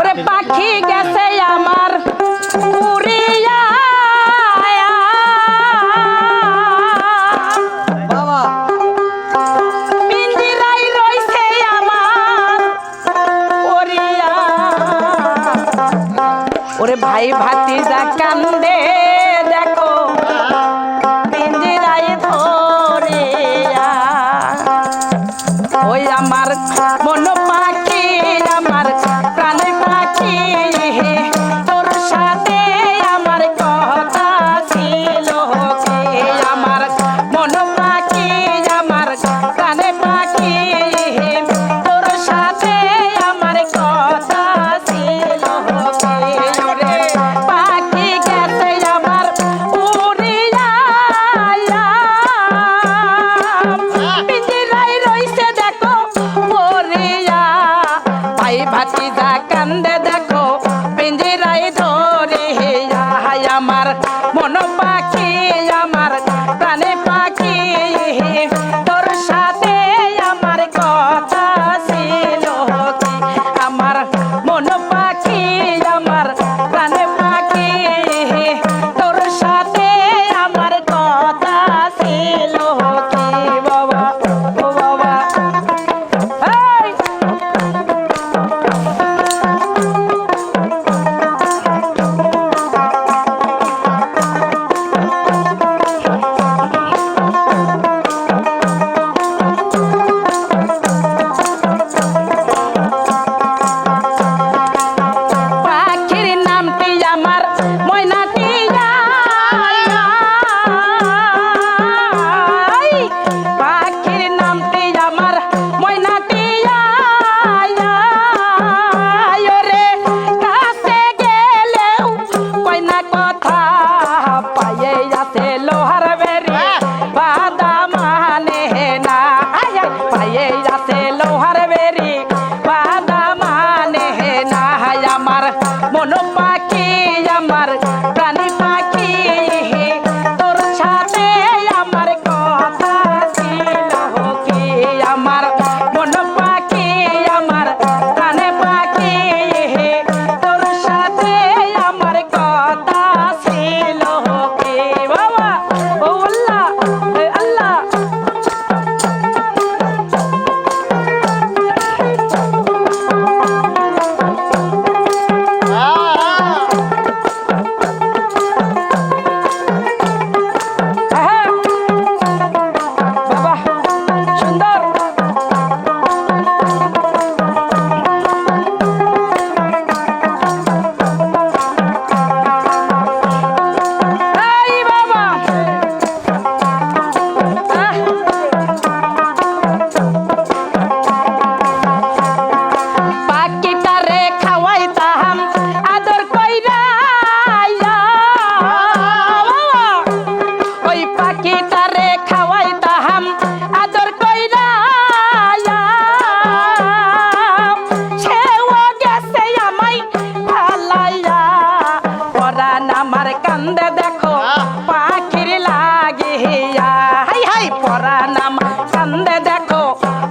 ওরে পাখি গেছে আমার উড়িয়া ওরে ভাই ভাতিজা কান্দে। পাখি আমার ছন্দে দেখো পাখির লাগে হিয়া। হাই হাই পরা নাম ছন্দে দেখো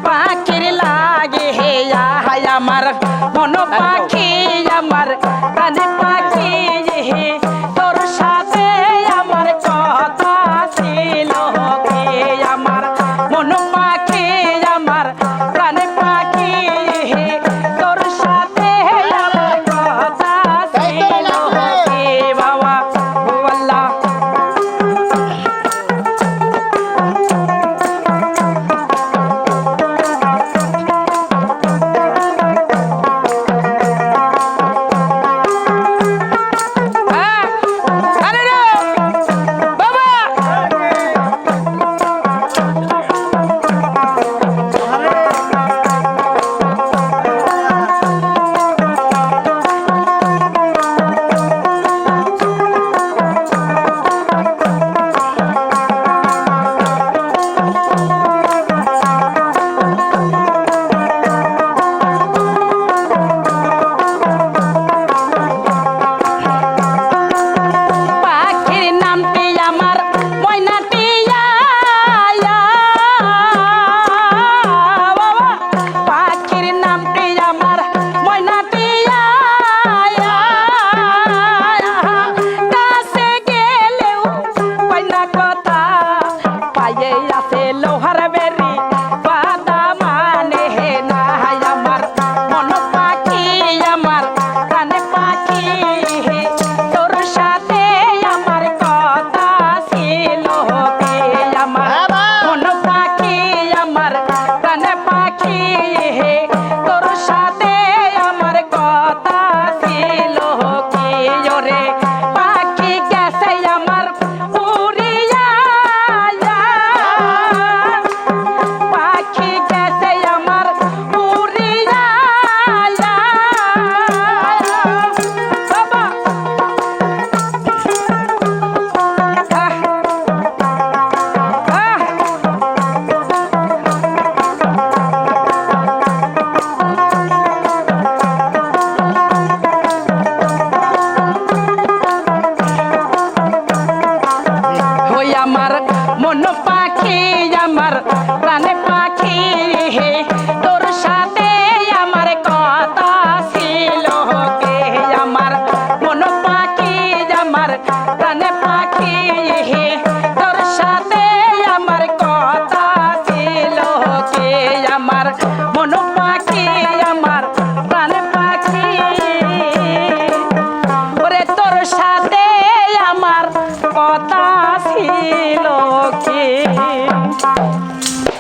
পাখির লাগে হেয়া। হাই আমার মন পাখি আমার পাখি হে।